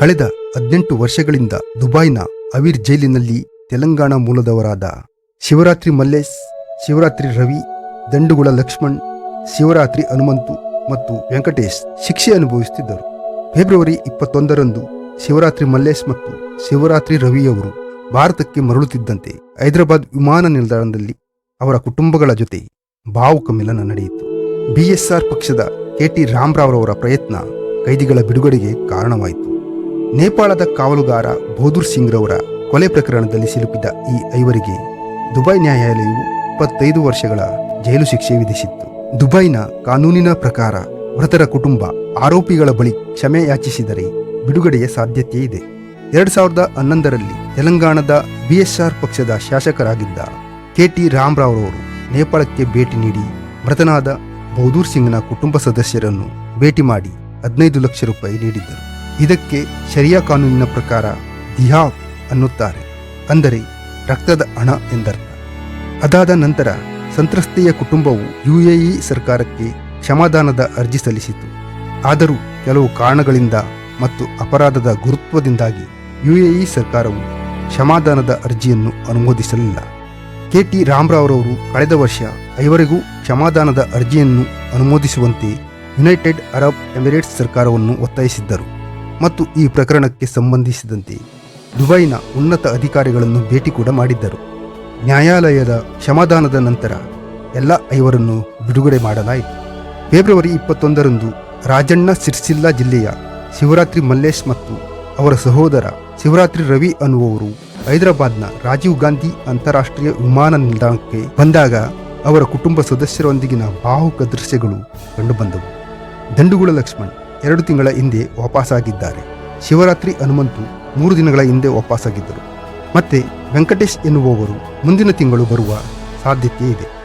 ಕಳೆದ ಹದಿನೆಂಟು ವರ್ಷಗಳಿಂದ ದುಬೈನ ಅವೀರ್ ಜೈಲಿನಲ್ಲಿ ತೆಲಂಗಾಣ ಮೂಲದವರಾದ ಶಿವರಾತ್ರಿ ಮಲ್ಲೇಶ್, ಶಿವರಾತ್ರಿ ರವಿ, ದಂಡುಗುಳ ಲಕ್ಷ್ಮಣ್, ಶಿವರಾತ್ರಿ ಹನುಮಂತು ಮತ್ತು ವೆಂಕಟೇಶ್ ಶಿಕ್ಷೆ ಅನುಭವಿಸುತ್ತಿದ್ದರು. ಫೆಬ್ರವರಿ ಇಪ್ಪತ್ತೊಂದರಂದು ಶಿವರಾತ್ರಿ ಮಲ್ಲೇಶ್ ಮತ್ತು ಶಿವರಾತ್ರಿ ರವಿಯವರು ಭಾರತಕ್ಕೆ ಮರಳುತ್ತಿದ್ದಂತೆ ಹೈದರಾಬಾದ್ ವಿಮಾನ ನಿಲ್ದಾಣದಲ್ಲಿ ಅವರ ಕುಟುಂಬಗಳ ಜೊತೆ ಭಾವುಕ ಮಿಲನ ನಡೆಯಿತು. ಬಿಎಸ್ಆರ್ ಪಕ್ಷದ ಕೆಟಿ ರಾಮರಾವ್ರವರ ಪ್ರಯತ್ನ ಕೈದಿಗಳ ಬಿಡುಗಡೆಗೆ ಕಾರಣವಾಯಿತು. ನೇಪಾಳದ ಕಾವಲುಗಾರ ಸಿಂಗ್ ರವರ ಕೊಲೆ ಪ್ರಕರಣದಲ್ಲಿ ಸಿಲುಕಿದ ಈ ಐವರಿಗೆ ದುಬೈ ನ್ಯಾಯಾಲಯವು ಇಪ್ಪತ್ತೈದು ವರ್ಷಗಳ ಜೈಲು ಶಿಕ್ಷೆ ವಿಧಿಸಿತ್ತು. ದುಬೈನ ಕಾನೂನಿನ ಪ್ರಕಾರ ಮೃತರ ಕುಟುಂಬ ಆರೋಪಿಗಳ ಬಳಿ ಕ್ಷಮೆ ಯಾಚಿಸಿದರೆ ಬಿಡುಗಡೆಯ ಸಾಧ್ಯತೆ ಇದೆ. ಎರಡ್ ಸಾವಿರದ ಹನ್ನೊಂದರಲ್ಲಿ ತೆಲಂಗಾಣದ ಬಿಎಸ್ಆರ್ ಪಕ್ಷದ ಶಾಸಕರಾಗಿದ್ದ ಕೆಟಿ ರಾಮರಾವ್ರವರು ನೇಪಾಳಕ್ಕೆ ಭೇಟಿ ನೀಡಿ ಮೃತನಾದ ಬೌದೂರ್ ಸಿಂಗ್ನ ಕುಟುಂಬ ಸದಸ್ಯರನ್ನು ಭೇಟಿ ಮಾಡಿ ಹದಿನೈದು ಲಕ್ಷ ರೂಪಾಯಿ ನೀಡಿದ್ದರು. ಇದಕ್ಕೆ ಶರಿಯಾ ಕಾನೂನಿನ ಪ್ರಕಾರ ದಿಹಾ ಅನ್ನುತ್ತಾರೆ, ಅಂದರೆ ರಕ್ತದ ಹಣ ಎಂದರ್ಥ. ಅದಾದ ನಂತರ ಸಂತ್ರಸ್ತೆಯ ಕುಟುಂಬವು ಯುಎಇ ಸರ್ಕಾರಕ್ಕೆ ಕ್ಷಮಾದಾನದ ಅರ್ಜಿ ಸಲ್ಲಿಸಿತು. ಆದರೂ ಕೆಲವು ಕಾರಣಗಳಿಂದ ಮತ್ತು ಅಪರಾಧದ ಗುರುತ್ವದಿಂದಾಗಿ ಯುಎಇ ಸರ್ಕಾರವು ಕ್ಷಮಾದಾನದ ಅರ್ಜಿಯನ್ನು ಅನುಮೋದಿಸಲಿಲ್ಲ. ಕೆ ಕೆಟಿ ರಾಮರಾವ್ರವರು ಕಳೆದ ವರ್ಷ ಐವರೆಗೂ ಕ್ಷಮಾದಾನದ ಅರ್ಜಿಯನ್ನು ಅನುಮೋದಿಸುವಂತೆ ಯುನೈಟೆಡ್ ಅರಬ್ ಎಮಿರೇಟ್ಸ್ ಸರ್ಕಾರವನ್ನು ಒತ್ತಾಯಿಸಿದ್ದರು. ಮತ್ತು ಈ ಪ್ರಕರಣಕ್ಕೆ ಸಂಬಂಧಿಸಿದಂತೆ ದುಬೈನ ಉನ್ನತ ಅಧಿಕಾರಿಗಳನ್ನು ಭೇಟಿ ಕೂಡ ಮಾಡಿದ್ದರು. ನ್ಯಾಯಾಲಯದ ಕ್ಷಮಾದಾನದ ನಂತರ ಎಲ್ಲ ಐವರನ್ನು ಬಿಡುಗಡೆ ಮಾಡಲಾಯಿತು. ಫೆಬ್ರವರಿ ಇಪ್ಪತ್ತೊಂದರಂದು ರಾಜಣ್ಣ ಸಿರ್ಸಿಲ್ಲಾ ಜಿಲ್ಲೆಯ ಶಿವರಾತ್ರಿ ಮಲ್ಲೇಶ್ ಮತ್ತು ಅವರ ಸಹೋದರ ಶಿವರಾತ್ರಿ ರವಿ ಅನ್ನುವರು ಹೈದರಾಬಾದ್ನ ರಾಜೀವ್ ಗಾಂಧಿ ಅಂತಾರಾಷ್ಟ್ರೀಯ ವಿಮಾನ ನಿಲ್ದಾಣಕ್ಕೆ ಬಂದಾಗ ಅವರ ಕುಟುಂಬ ಸದಸ್ಯರೊಂದಿಗಿನ ಬಾಹುಕ ದೃಶ್ಯಗಳು ಕಂಡುಬಂದವು. ದಂಡುಗುಳ ಲಕ್ಷ್ಮಣ್ ಎರಡು ತಿಂಗಳ ಹಿಂದೆ ವಾಪಸ್ಸಾಗಿದ್ದಾರೆ ಶಿವರಾತ್ರಿ ಹನುಮಂತು ಮೂರು ದಿನಗಳ ಹಿಂದೆ ವಾಪಸ್ಸಾಗಿದ್ದರು ಮತ್ತೆ ವೆಂಕಟೇಶ್ ಎನ್ನುವವರು ಮುಂದಿನ ತಿಂಗಳು ಬರುವ ಸಾಧ್ಯತೆ ಇದೆ.